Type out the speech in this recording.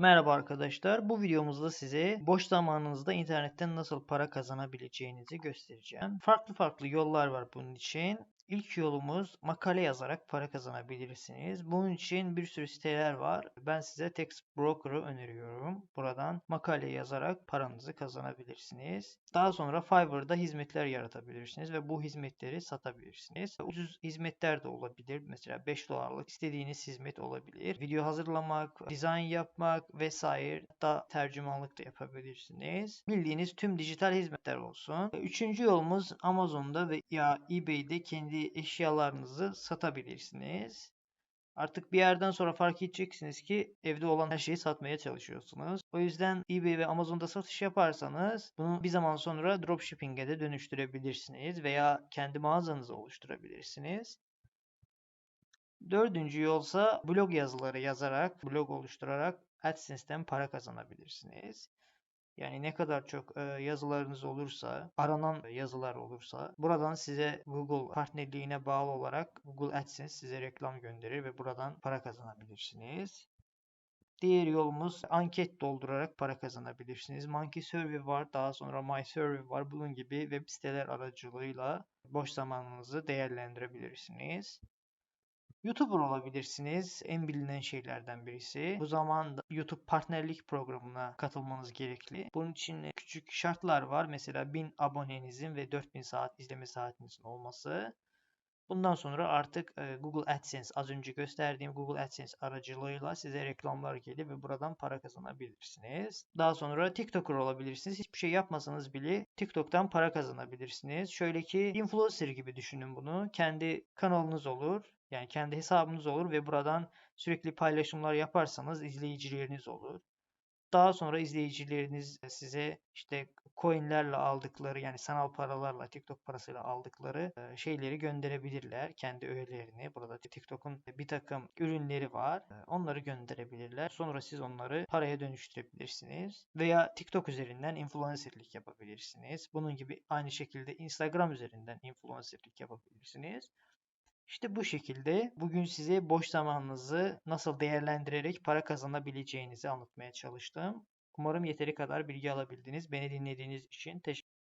Merhaba arkadaşlar. Bu videomuzda size boş zamanınızda internetten nasıl para kazanabileceğinizi göstereceğim. Farklı farklı yollar var bunun için. İlk yolumuz makale yazarak para kazanabilirsiniz. Bunun için bir sürü siteler var. Ben size Text Broker'ı öneriyorum. Buradan makale yazarak paranızı kazanabilirsiniz. Daha sonra Fiverr'da hizmetler yaratabilirsiniz ve bu hizmetleri satabilirsiniz. Ucuz hizmetler de olabilir. Mesela 5 dolarlık istediğiniz hizmet olabilir. Video hazırlamak, dizayn yapmak vesaire hatta tercümanlık da yapabilirsiniz. Bildiğiniz tüm dijital hizmetler olsun. Üçüncü yolumuz Amazon'da veya eBay'de kendi eşyalarınızı satabilirsiniz. Artık bir yerden sonra fark edeceksiniz ki evde olan her şeyi satmaya çalışıyorsunuz. O yüzden eBay ve Amazon'da satış yaparsanız bunu bir zaman sonra dropshipping'e de dönüştürebilirsiniz veya kendi mağazanızı oluşturabilirsiniz. Dördüncü yolsa blog yazıları yazarak, blog oluşturarak AdSense'ten para kazanabilirsiniz. Yani ne kadar çok yazılarınız olursa, aranan yazılar olursa buradan size Google partnerliğine bağlı olarak Google AdSense size reklam gönderir ve buradan para kazanabilirsiniz. Diğer yolumuz anket doldurarak para kazanabilirsiniz. Monkey Survey var, daha sonra My Survey var. Bunun gibi web siteler aracılığıyla boş zamanınızı değerlendirebilirsiniz. YouTuber olabilirsiniz. En bilinen şeylerden birisi. Bu zaman da YouTube partnerlik programına katılmanız gerekli. Bunun için küçük şartlar var. Mesela 1000 abonenizin ve 4000 saat izleme saatinizin olması. Bundan sonra artık e, Google AdSense az önce gösterdiğim Google AdSense aracılığıyla size reklamlar gelir ve buradan para kazanabilirsiniz. Daha sonra TikToker olabilirsiniz. Hiçbir şey yapmasanız bile TikTok'tan para kazanabilirsiniz. Şöyle ki influencer gibi düşünün bunu. Kendi kanalınız olur. Yani kendi hesabınız olur ve buradan sürekli paylaşımlar yaparsanız izleyicileriniz olur. Daha sonra izleyicileriniz size işte coinlerle aldıkları yani sanal paralarla TikTok parasıyla aldıkları e, şeyleri gönderebilirler. Kendi öğelerini. Burada TikTok'un bir takım ürünleri var. E, onları gönderebilirler. Sonra siz onları paraya dönüştürebilirsiniz. Veya TikTok üzerinden influencerlik yapabilirsiniz. Bunun gibi aynı şekilde Instagram üzerinden influencerlik yapabilirsiniz. İşte bu şekilde bugün size boş zamanınızı nasıl değerlendirerek para kazanabileceğinizi anlatmaya çalıştım. Umarım yeteri kadar bilgi alabildiniz. Beni dinlediğiniz için teşekkür